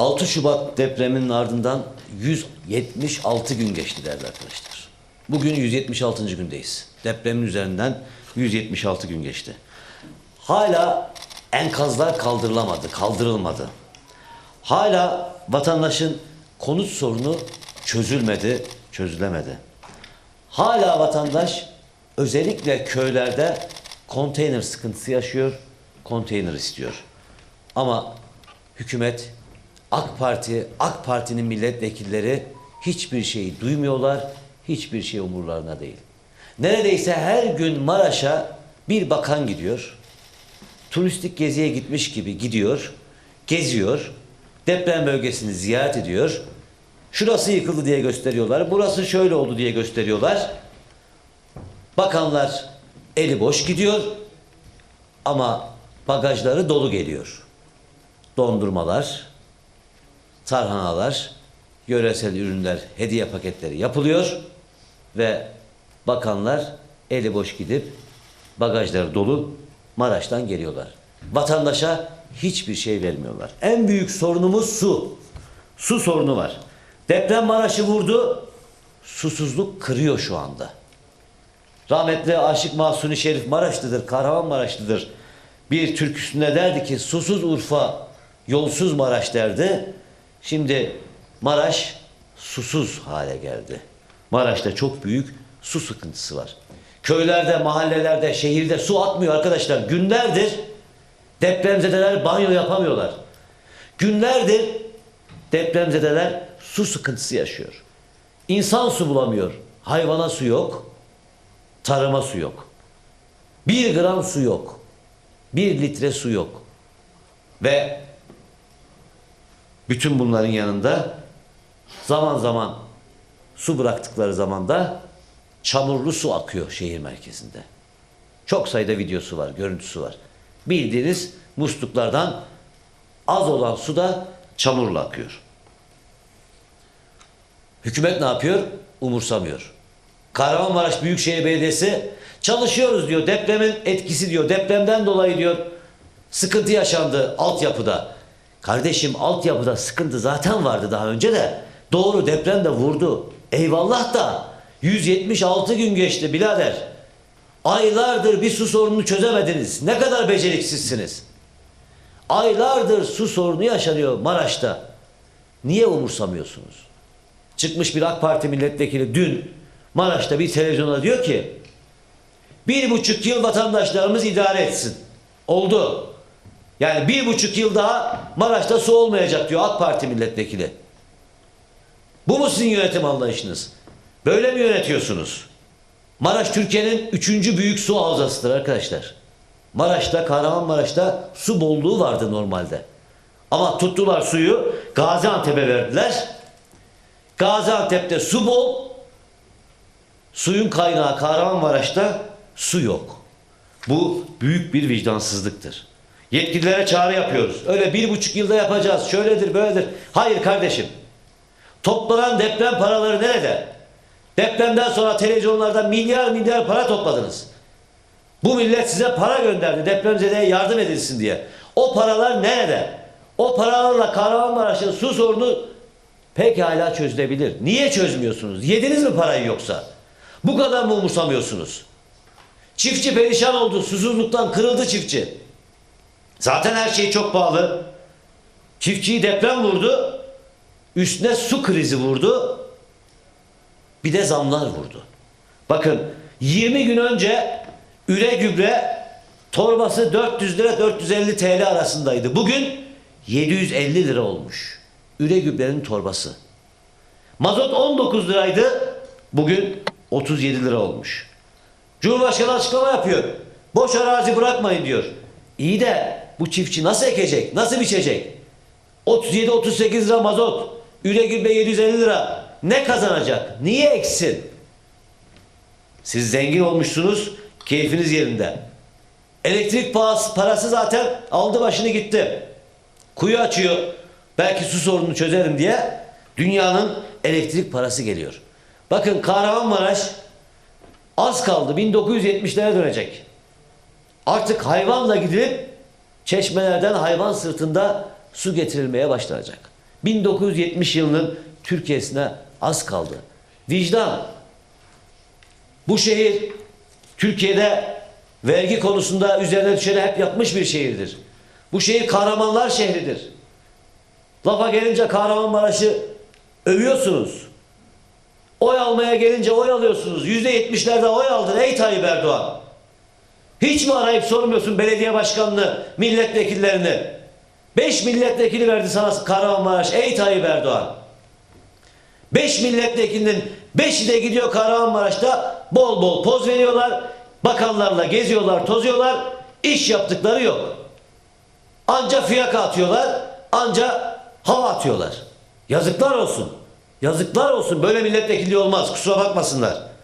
6 Şubat depreminin ardından 176 gün geçti değerli arkadaşlar. Bugün 176. gündeyiz. Depremin üzerinden 176 gün geçti. Hala enkazlar kaldırılamadı, kaldırılmadı. Hala vatandaşın konut sorunu çözülmedi, çözülemedi. Hala vatandaş özellikle köylerde konteyner sıkıntısı yaşıyor, konteyner istiyor. Ama hükümet, AK Parti, AK Parti'nin milletvekilleri hiçbir şeyi duymuyorlar, hiçbir şey umurlarına değil. Neredeyse her gün Maraş'a bir bakan gidiyor, turistik geziye gitmiş gibi gidiyor, geziyor, deprem bölgesini ziyaret ediyor. Şurası yıkıldı diye gösteriyorlar, burası şöyle oldu diye gösteriyorlar. Bakanlar eli boş gidiyor ama bagajları dolu geliyor. Dondurmalar, tarhanalar, yöresel ürünler, hediye paketleri yapılıyor ve bakanlar eli boş gidip bagajları dolu Maraş'tan geliyorlar. Vatandaşa hiçbir şey vermiyorlar. En büyük sorunumuz su. Su sorunu var. Deprem Maraş'ı vurdu. Susuzluk kırıyor şu anda. Rahmetli Aşık Mahsuni Şerif Maraşlıdır, Kahramanmaraşlıdır. Bir türküsünde derdi ki susuz Urfa, yolsuz Maraş derdi. Şimdi Maraş susuz hale geldi. Maraş'ta çok büyük su sıkıntısı var. Köylerde, mahallelerde, şehirde su atmıyor arkadaşlar. Günlerdir depremzedeler banyo yapamıyorlar. Günlerdir depremzedeler su sıkıntısı yaşıyor. İnsan su bulamıyor. Hayvana su yok. Tarıma su yok. Bir gram su yok. Bir litre su yok. Ve bütün bunların yanında zaman zaman su bıraktıkları zaman da çamurlu su akıyor şehir merkezinde. Çok sayıda videosu var, görüntüsü var. Bildiğiniz musluklardan az olan su da çamurla akıyor. Hükümet ne yapıyor? Umursamıyor. Kahramanmaraş Büyükşehir Belediyesi çalışıyoruz diyor. Depremin etkisi diyor. Depremden dolayı diyor sıkıntı yaşandı altyapıda. Kardeşim altyapıda sıkıntı zaten vardı daha önce de. Doğru deprem de vurdu. Eyvallah da 176 gün geçti birader. Aylardır bir su sorununu çözemediniz. Ne kadar beceriksizsiniz. Aylardır su sorunu yaşanıyor Maraş'ta. Niye umursamıyorsunuz? Çıkmış bir AK Parti milletvekili dün Maraş'ta bir televizyonda diyor ki bir buçuk yıl vatandaşlarımız idare etsin. Oldu. Yani bir buçuk yıl daha Maraş'ta su olmayacak diyor AK Parti milletvekili. Bu mu sizin yönetim anlayışınız? Böyle mi yönetiyorsunuz? Maraş Türkiye'nin üçüncü büyük su havzasıdır arkadaşlar. Maraş'ta, Kahramanmaraş'ta su bolluğu vardı normalde. Ama tuttular suyu Gaziantep'e verdiler. Gaziantep'te su bol, suyun kaynağı Kahramanmaraş'ta su yok. Bu büyük bir vicdansızlıktır. Yetkililere çağrı yapıyoruz. Öyle bir buçuk yılda yapacağız. Şöyledir, böyledir. Hayır kardeşim. Toplanan deprem paraları nerede? Depremden sonra televizyonlarda milyar milyar para topladınız. Bu millet size para gönderdi depremzedeye yardım edilsin diye. O paralar nerede? O paralarla Kahramanmaraş'ın su sorunu pekala çözülebilir. Niye çözmüyorsunuz? Yediniz mi parayı yoksa? Bu kadar mı umursamıyorsunuz? Çiftçi perişan oldu. Susuzluktan kırıldı çiftçi. Zaten her şey çok pahalı. Çiftçiyi deprem vurdu. Üstüne su krizi vurdu. Bir de zamlar vurdu. Bakın 20 gün önce üre gübre torbası 400 lira 450 TL arasındaydı. Bugün 750 lira olmuş. Üre gübrenin torbası. Mazot 19 liraydı. Bugün 37 lira olmuş. Cumhurbaşkanı açıklama yapıyor. Boş arazi bırakmayın diyor. İyi de bu çiftçi nasıl ekecek? Nasıl biçecek? 37-38 lira mazot. Üre gübre 750 lira. Ne kazanacak? Niye eksin? Siz zengin olmuşsunuz. Keyfiniz yerinde. Elektrik parası, parası zaten aldı başını gitti. Kuyu açıyor. Belki su sorununu çözerim diye dünyanın elektrik parası geliyor. Bakın Kahramanmaraş az kaldı 1970'lere dönecek. Artık hayvanla gidilip çeşmelerden hayvan sırtında su getirilmeye başlanacak. 1970 yılının Türkiye'sine az kaldı. Vicdan. Bu şehir Türkiye'de vergi konusunda üzerine düşeni hep yapmış bir şehirdir. Bu şehir kahramanlar şehridir. Lafa gelince Kahramanmaraş'ı övüyorsunuz. Oy almaya gelince oy alıyorsunuz. Yüzde yetmişlerde oy aldın ey Tayyip Erdoğan. Hiç mi arayıp sormuyorsun belediye başkanını, milletvekillerini? Beş milletvekili verdi sana Kahramanmaraş ey Tayyip Erdoğan. Beş milletvekilinin beşi de gidiyor Kahramanmaraş'ta bol bol poz veriyorlar. Bakanlarla geziyorlar, tozuyorlar. İş yaptıkları yok. Anca fiyaka atıyorlar, anca hava atıyorlar. Yazıklar olsun. Yazıklar olsun. Böyle milletvekili olmaz. Kusura bakmasınlar.